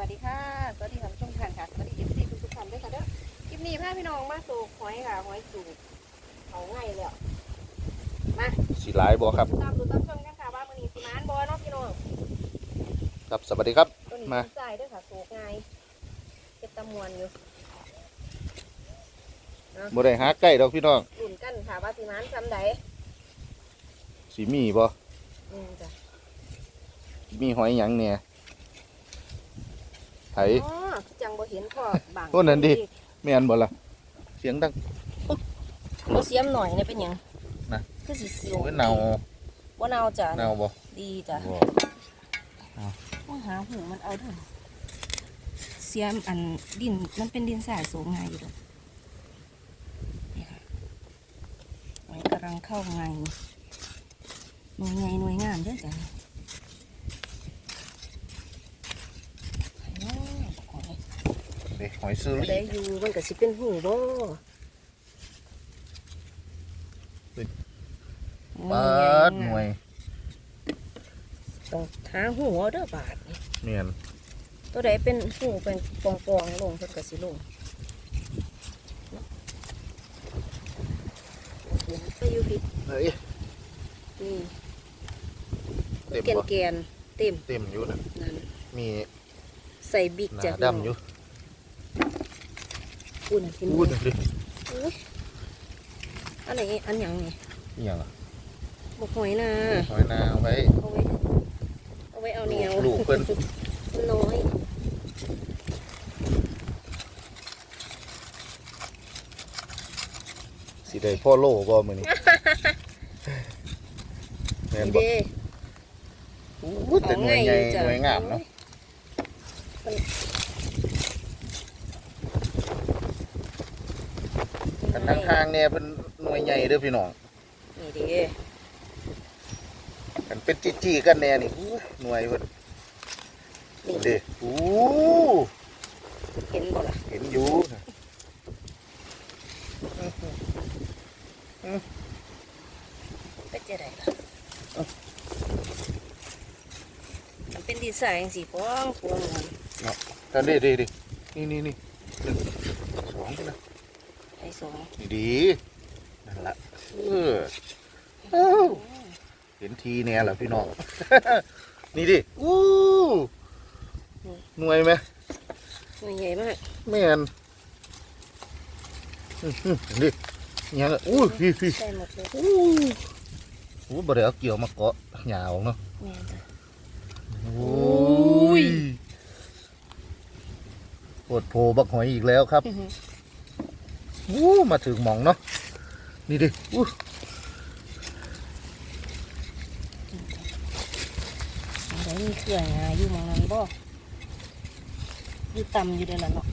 วัสดีค่ะ สวัสดีท่านผู้ชมทุกท่านค่ะ สวัสดีเอฟซีทุกๆท่านด้วยค่ะเด้อ คลิปนี้พาพี่น้องมาสูบหอยค่ะหอยสูบเอาง่ายแล้วมาสีหลายบ่ครับ ตามดูตามชมกันค่ะว่ามือนี้สิมานบอเนาะพี่น้อง ครับสวัสดีครับ ตัวนี้มาสนใจด้วยค่ะสูบง่ายเก็บตะมวนอยู่บ่ได้หาใกล้ดอกพี่น้องหลุนกันค่ะว่าสิมานจำใดสีมีบ่นี่จ้ะมีหอยหยังเนี่ยไถอ๋อจังบ่เห็นพ่อบังโอ้นั่นดิ แม่นบ่ล่ะเสียงดัง บ่เสียมหน่อยเนี่ยเป็นหยังนะคือสิสิโอ้ยเน่าบ่เนาจ้ะเน่าบ่ดีจ้ะบ่ต้องหาหูมันเอาเถอะเสียมอันดินมันเป็นดินสายสูงไงอยู่ดอกนี่ค่ะหอยกำลังเข้าไงหน่วยไงหน่วยงามเด้วยจ้ะไอ้น้อบักหอย เด็กหอยซื้อได้อยู่มันก็สิเป็นหูบ่ปาดหน่วยต้องหาหูเอาเด้อบาทนี่แม่นตัวใดเป็นหูเป็นปองๆลงเพิ่นก็สิลงไปอยู่พี่เฮ้ยนี่เต็มแกนบ่แกนๆเต็มเต็มอยู่นะนั่นมีใส่บิ๊กหจ้ะน้าดำอยู่ อุ่นกินอู้เลดิยอุ๊ยอันไหนอันหยังนี่อีหยังอะบกหอยนะหอยนาเอาไว้เอาไว้เอาไว้เอาเหนียวลูกเพิ่นมันน้อยสิได้พ่อโลบ่มื้อนี้แม่นนี่บ่เด้อู้แต่หน่วยใหญ่หน่วยงามเนาะ ทางๆเนี่ยเพิ่นหน่วยใหญ่เด้อพี่น้องนี่เด้กันเป็นจี้ๆกันแน่นี่อู้หน่วยเพิ่นนี่เด้อู้เห็นบ่ล่ะเห็นอยู่นะไปเจอได้ล่ะมันเป็นดีไซน์สีฟ้องพวงมันกันดิดิดินี่นี่นี่หนึ่งสองนะ ไอ้ สองนี่ดีนั่นละเออเอ้าเห็นทีเนี่ยแหละพี่น้อง นี่ดิอู้หน่วยไหมหน่วยใหญ่มากแม่นอื้อหือเห็นดิเนี่ยงอู้พี่พี่ใส่หมดเลยอู้หูบ่ได้เอาเกี่ยวมาเกาะหยาวเนาะแม่นจ้ะ โอ้ยปวดโผบักหอยอีกแล้วครับ อื้อหือ อู้มาถึงหมองเนาะนี่ดิอู้อันไหนมีเครื่องงาอยู่หมองนั้นบ่อยู่ต่ำอยู่เด้อล่ะเนาะ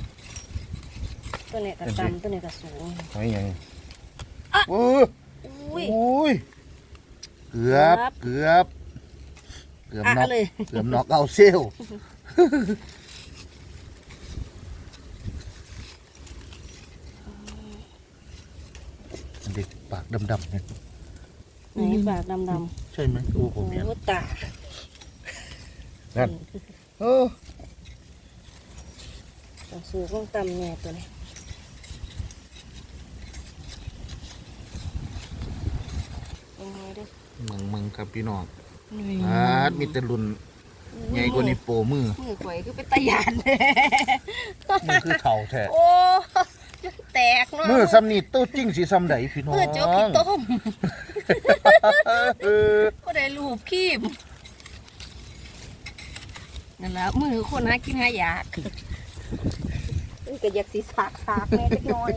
ตัวนี้ก็ต่ำตัวนี้ก็สูงหอยหยังโอ้ยอุ้ยโอ้ยเกือบครับเกือบเกือบอะน็อกเลยเกือบน็อกเอาเซลลอันเด็ก ปากดำๆเนี่ยไหนปากดำใช่ไหมโอ้ๆผมเห็นโอ้ตานั่นโอ้ต้องสูงต้องต่ำแน่ตัวนี้ยังไงเด้อมึงมึงครับพี่น้องนี่อาดมีแต่รุ่นใหญ่กว่านี้โปมือมือข่อยคือเป็นตะยานเลยมือคือเข่าแท้โอ้จะ แตกเนาะมือซ้ำนี่ตู้จริงสีซ้ำใดพี่น้องมือโจ๊กขี้ต้มเออก็ได้รูปคีบนั่นแหละมือคนหากินหายากมันก็อยากสีสากสากแม่จักหน้อย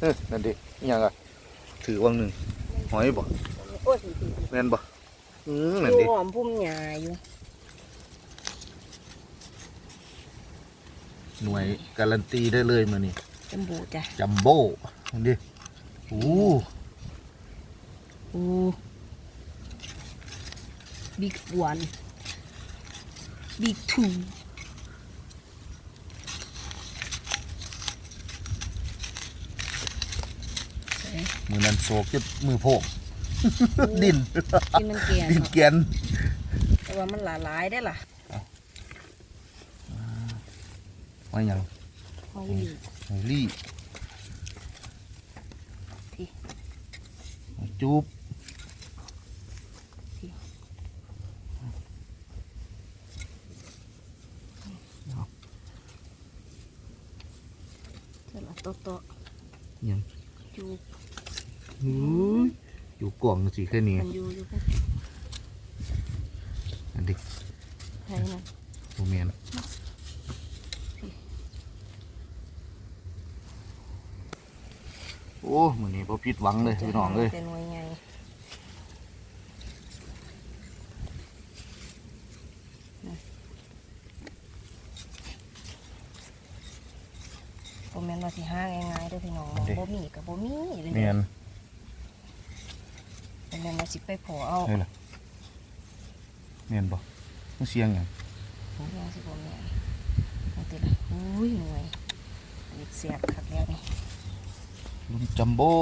เออนั่นดิอิหยังอะถือวังหนึ่งหอยบ่โอ้ยแม่นบ่อืมนั่นดูดิหอมพุ่มหญ้าอยู่ หน่วยการันตีได้เลยมือนี่จมูกจ้ะจัมโบ้นั่นดิโอ้โอ้บิ๊กวันบิ๊กทูมือนั้นโศกจะมือโพกดินกินมันเกลียนดินเนาะเกียนแต่ว่ามันหลาหลายได้อล่ะ หอยหยังหอยหลีหอยลี่พี่หอยจุ๊บเสร็จแล้วโตโตะหยังจูหูยอยู่กล่องสิแค่นี้มันอยู่อยู่แค่อันนี้ไทยนะโมเมน โอ้มือนี้พอผิดหวังเลยพี่น้องเลยเป็นหน่วยไงนะผมแม่นว่าสิห้าง่ายๆเด้อพี่น้องบ่มีกับบ่มีเลยเมียนผมแม่นว่าสิไปพอเอานี่ล่ะเมียนบ่มันเสียงหยังผมยังสิบ่แม่นเอาติละอุ้ยหน่วยอันนี้เสียบคักแล้วนี่ ลุมจัมโบ้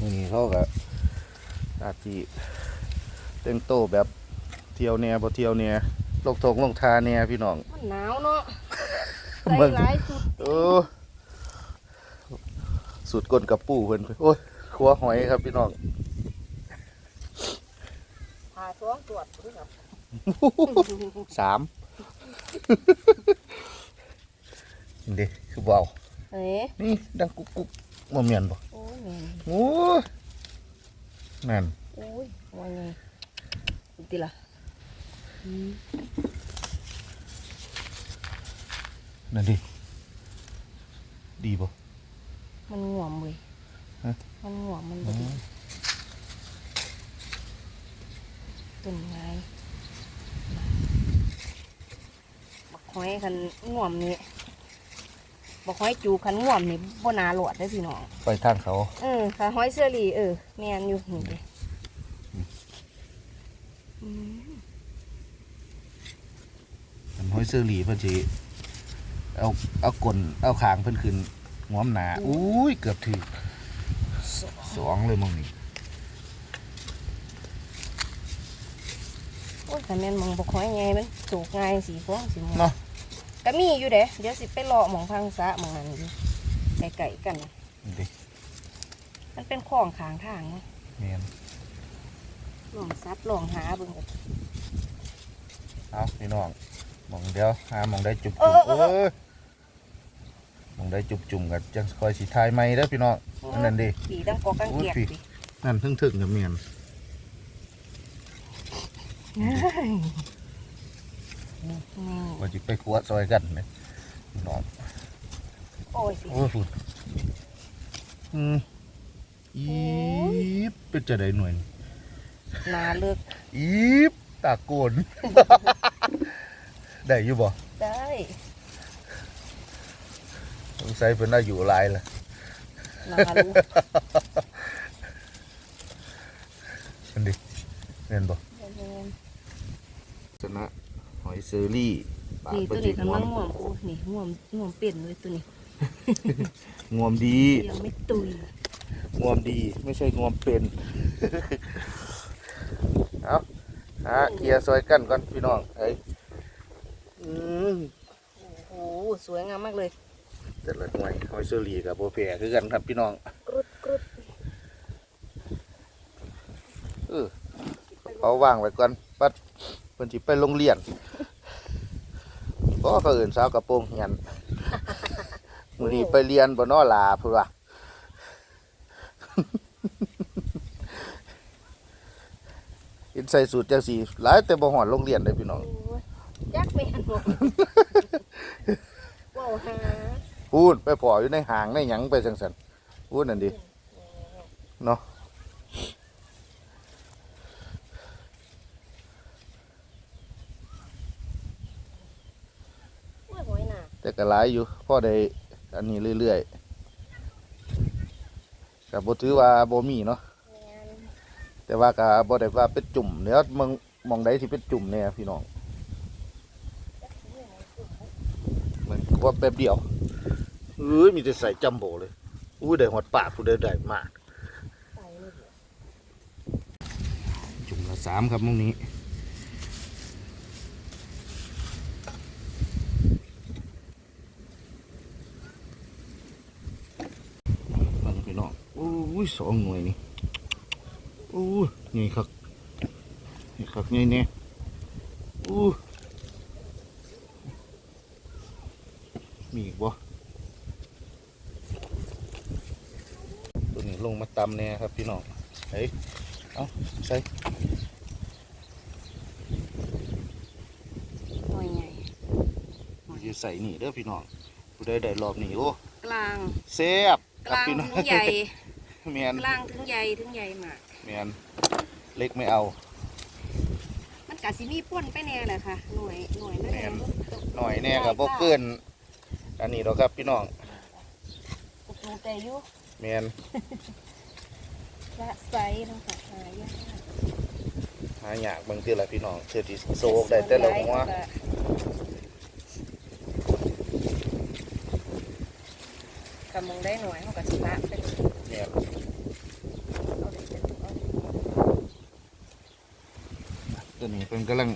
นี่เขาก็อาจจะเต้งโตแบบเที่ยวแหน่บ่เที่ยวแหน่ลงทงลงทาแหน่พี่น้อง มันหนาวเนาะใส่เบิ่งหลายสุดเออสุดก้นกับปูเพิ่นโอ้ยครัวหอยครับพี่น้องพาท้องตรวจด้วยครับสามนี่ เดิคือเบาเอ้ยนี่ดังกุ๊กกุ๊กบ่เมียนบ่โอ้ยแม่นโอ้ยนั่นโอ้ยว่าไงดูติล่ะอืมนั่นดิดีบ่มันง่วมเว้ยฮะมันง่วมมันบ่ดีต้นไม้บัก หอยคันง่วมนี่บักหอยจูคันง่วมนี่บ่นาหลวดได้อพี่น้องไปทางเขาเออค่ะหอยเสื้อหลีเออแม่นอยู่นี่เด้อืมมันห้อยเสื้อหลีเพิ่นสิเอาเอากลนเอาขางเพิ่นขึ้นงอมหนาอุ้ยเกือบถึงสสองเลยมองนี่โอ้ยคันแม่นมองบักหอยไงมันสูกง่ายสีฟ้องสีม่วงเนาะก็ มีอยู่เด้เดี๋ยวสิไปเลาะหมองพังสะหมองนั้นอยู่ไก่ๆกันนี่ดิมันเป็นของขางทางเนาะแม่นลองซับลองหาเบิ่งกันเอาพี่น้องมองเดียวหาหมองได้จุบเอจุ่มอเออเออเอ้ยหมองได้จุบจุ่มกันจังคอยสิทายไม่ได้อพี่น้องอันนั้นดิปีตั้งกอกังเกียกโอ้ยดินั่นทึ่งถึงกับเมียนนี่ ว่าจิไปขวดซอยกันเนี่ยพี่น้องโอ้ยสิโอ้ยฝุ่นอืมอีบเป็นจะได้หน่วยนี่นาเลิกอีบตาโกน ได้อยู่บ่ได้สงสัยเป็นอายุหลายละนารู้มันดิเห็นบ่ชนะ หอยเซอรี่ปากนี่เป็ตัวนนี้จิกำงวลัมงง่วมโอ้นี่ง่วมง่วมเปลี่ยนเลยตัวนี้งวมดียังไม่ตุยงวมดีไม่ใช่งวมเป็น เอาหาเคลียร์ซอยกันก่อนพี่น้องไอ้ยอืมโอ้โหสวยงามมากเลยแต่ละหน่วยหอยเซอรี่กับโบเปียคือกันครับพี่น้อง กรุดกรุดเออเอาวางไว้ก่อนปัดเพิ่นสิไปโรงเรียนก็เขาเอื่นสาวกระโปรงเหียนมื้อนี้ไปเรียนบ่น้อลาพุ่นว่าเห็นใส่สูตรจังสีหลายแต่บ่หอดโรงเรียนเลยพี่น้องโอ้ยยักษ์ไม่หันหัวว้าวหาพูดไปพออยู่ในหางในหยังไปจังซั่นพูดนั่นดิเนาะ โอ้ยหอยหนา แต่ก็หลายอยู่พ่อได้อันนี้เรื่อยๆก็บ่ถือว่าบ่มีเนาะแม่นแต่ว่าก็บ่ได้ว่าเป็นจุ่มเดี๋ยวมึงมองใดที่เป็นจุ่มเนี่ยพี่น้องมันว่าแป๊บเดียวเอ้ยมีแต่ใส่จัมโบ้เลยอู้ได้หอดปากผู้ใดได้มากใส่เลยเดี๋ยวจุ่มละสามครับมุงนี้ อุ้ยสองหน่วยนี่อู้ใหญ่คักใหญ่คักใหญ่แน่อู้มีอีกบ่ตัวนี้ลงมาตำแน่ครับพี่น้องเฮ้ยเอาใส่หน่วยใหญ่อยู่ใส่นี่เด้อพี่น้องผู้ใดได้รอบนี้โอ้กลางแซ่บกครับลางพี่น้องถึงใหญ่ แมนกลางถึงใหญ่ถึงใหญ่มากแมนเล็กไม่เอา มันกะสิมีป่นไปแน่แหละค่ะ หน่วยหน่วยนั่นแม่เองนหน่อยแน่กับพวกเกินอันนี้เราครับพี่น้องอุดหนุนแต่อยุแมนละไซส์เนาะค่ะหายากหาอยากเบางทีละพี่น้องเสื้อที่โซกได้แต่ละหัวกำมองได้หน่วยเขากับสิละเป็นแมน เอาเลยจะเอาเลย ตัวนี้เป็นกำลัง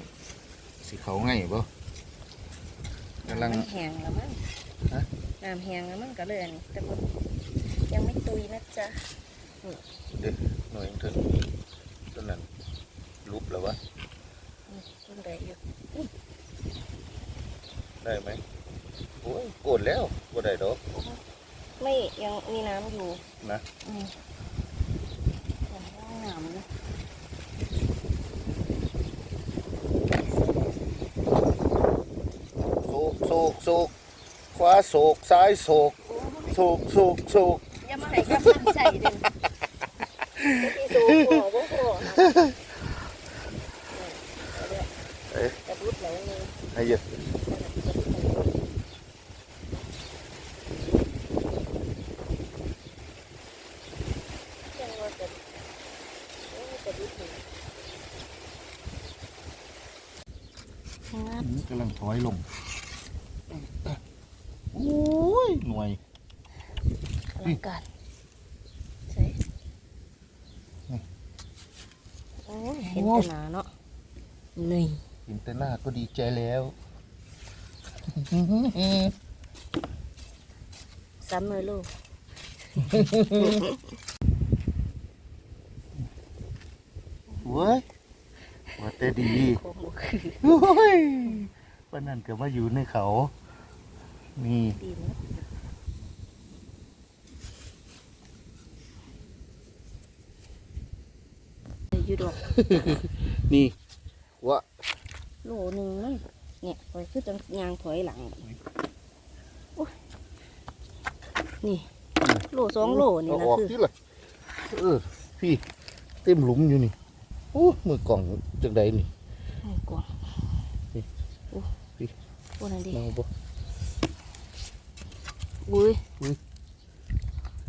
สีเขาไงบ่กำลังมันแห้งแล้วมั้งฮะ น้ำแห้งแล้วมันก็เลยอันนี้แต่มันยังไม่ตุยนะจ๊ะเด็หน่อยเถินตัวนั้นลุบแล้ววะอืมมันได้อยู่ได้ไหมโอ้ยโกดแล้วบ่ได้ดอก ไม่ยังมีน้ำอยู่นะอืมยังว่างน้ำนะ โศก โศกโศกขวาโศกซ้ายโศกโศกโศกโศกอย่ามาให้กับมันใจเด่นที่สูงหัวบ่หัวเอ๊ะกระบุดไหลเลยให้เยอะยังว่าจะโอ้ยกระบุดเลยงัดกำลังถอยลง โอ้ยหน่วยอลังการใช่โอ้ยเห็นแต่หนาเนาะนี่เห็นแต่หน้าก็ดีใจแล้วซ้ำเลยลูกเว้ยว่าแต่ดีโคมบ่คือโอ้ยวันนั้นก็มาอยู่ในเขา นี่ดีมั้ยอยู่ดอกนี่วะโลหนึ่งนั่นเนี่ยคอยคือจังยางถอยหลังบัดนี้โอ้ยนี่โลสองโลนี่เอานะออกคือที่ละเออพี่เต็มหลุมอยู่นี่โอ้มือกล่องจากใดนี่ไอ้กวางนี่โอ้นี่โอ้นั่นดิมาบ่ อุ้ย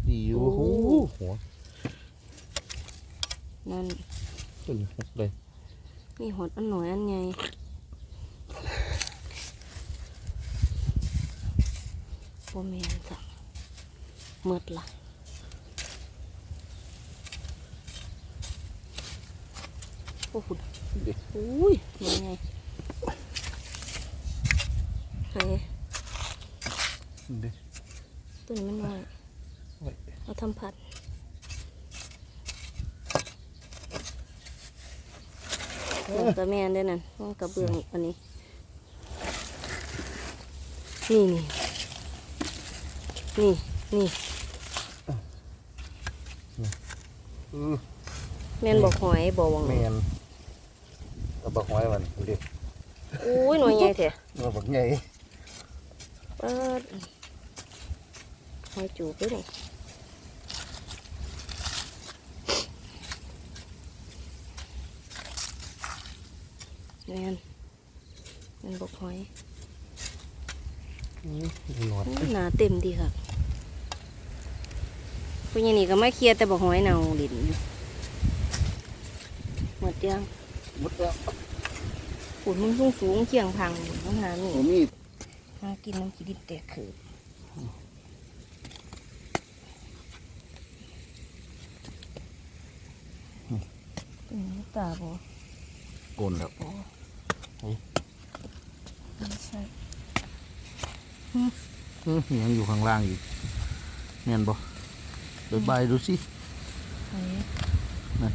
ดีอยู่โอ้ โอ้โหหัวนั่นต้นเลยมีหดอันหน่อยอันใหญ่โอเมนจ้ะหมดละโอ้หุ่นเด็กอุ้ยมันไงเฮ้ย เด็ก ตัวนี้มันน้อยไว้เอาทำผัดเบื้องกระแมนได้นั่นเบื้องกระเบื้องอันนี้ นี่นี่ นี่ นี่เออแมนบอกหอยบอกวังแมนเอาบักไว้มันเด็กอุ้ยหน่วยใหญ่แท้เอาบักใหญ่เปิดห อยจูบด้วยนี่แมนแมนบอกหอยอืมหนวดหนาเต็มดีค่ะพวกนี้นี่ก็ไม่เคลียร์แต่บอกหอยเนาดินอยู่หมดยังหมดแล้วฝุ่นมึงสูงสูงๆเคียงพังต้องหานี่ผมมีหากินน้ำกินดิบแตกคือเป็น ตาบ่โกนแล้วโอ้เฮ้ยไม่ใช่เออยังอยู่ข้างล่างอีกแม่นบ่เดี๋ยวบายดูสิเฮ้ยนั่น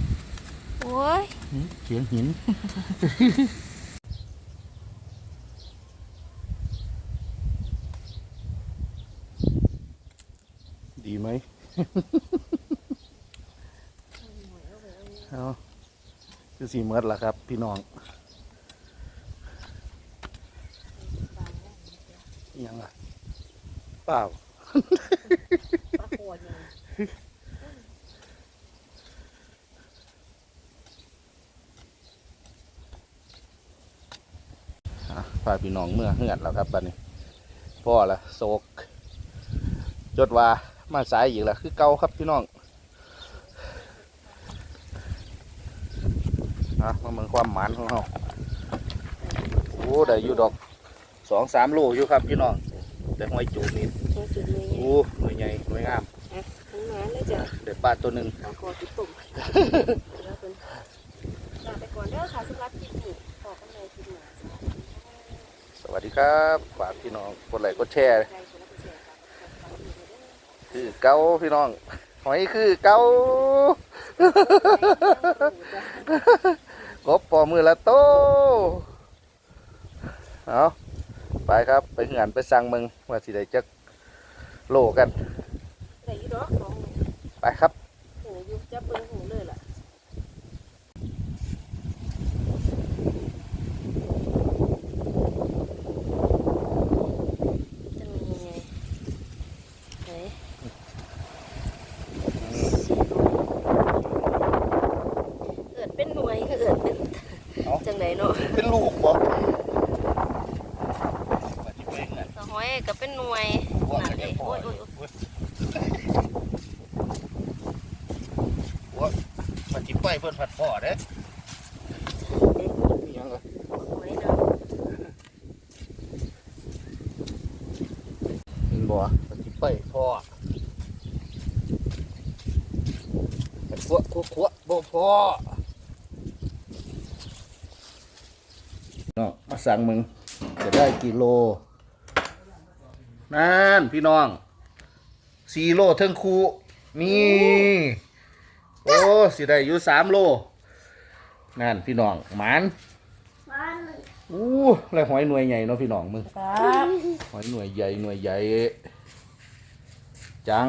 โอ้ยหืมเสียงหิน ดีไหม เอาคือ สีเมิดล่ะครับ พี่น้องยังล่ะเปล่าปลาโขดยังอะพาพี่น้องเมื่อเหือดแล้วครับบัดนี้พ่อละโศกจดว่ามาสายอีกแล้วคือเก่าครับพี่น้อง อะมาเมืองความหมานของเราโอ้ได้อยู่ดอกสองสามโลอยู่ครับพี่น้องแต่ห้อยจูบนี่ตรงจุดนี้โอ้หน่วยใหญ่หน่วยงามทั้งนั้นเลยจ้ะเด็ดปลาตัวหนึ่งปลาโขดติดตุ่มแล้วเป็นลาไปก่อนเด้อค่ะสำหรับคลิปนี้ขอบคุณเลยคลิปหน้าสวัสดีค่ะสวัสดีครับฝากพี่น้องกดไลค์กดแชร์ใจคนละเสียครับคือเก่าพี่น้องหอยคือเก่า กบปอมือละโตเอาไปครับไปเหือนไปสั่งมึงว่าสิได้จักโลกันได้อยี่ดอกสองไปครับหูอยู่จะเบิ่งหูเลยล่ะจะมียังไงไหนเอิดเป็นหน่วยก็เอิดเป็น เอ้า จังไหนเนาะ เป็นลูกบ่ว่าสิไปเหือน สะห้อยก็เป็นหน่วย ว่า นั่น จะ เล ได้ ย พอ โอ้ยโอ้ยโอ้ย ว่าว่าสิไปเพิ่นผัดพ่อเด้ เด็ก มีหยังเหรอ หน่วยเนาะ บ่ว่าสิไปพ่อแต่ขวขวขวบ่พอน้องมาสั่งมึง จะได้กี่โลนั่นพี่น้องสี่โลเทิงคูนี่ โอ้สิได้อยู่สามโล นั่นพี่น้องหมาน อู้แล้วหอยหน่วยใหญ่เนาะพี่น้องมึงครับ หอยหน่วยใหญ่หน่วยใหญ่ จัง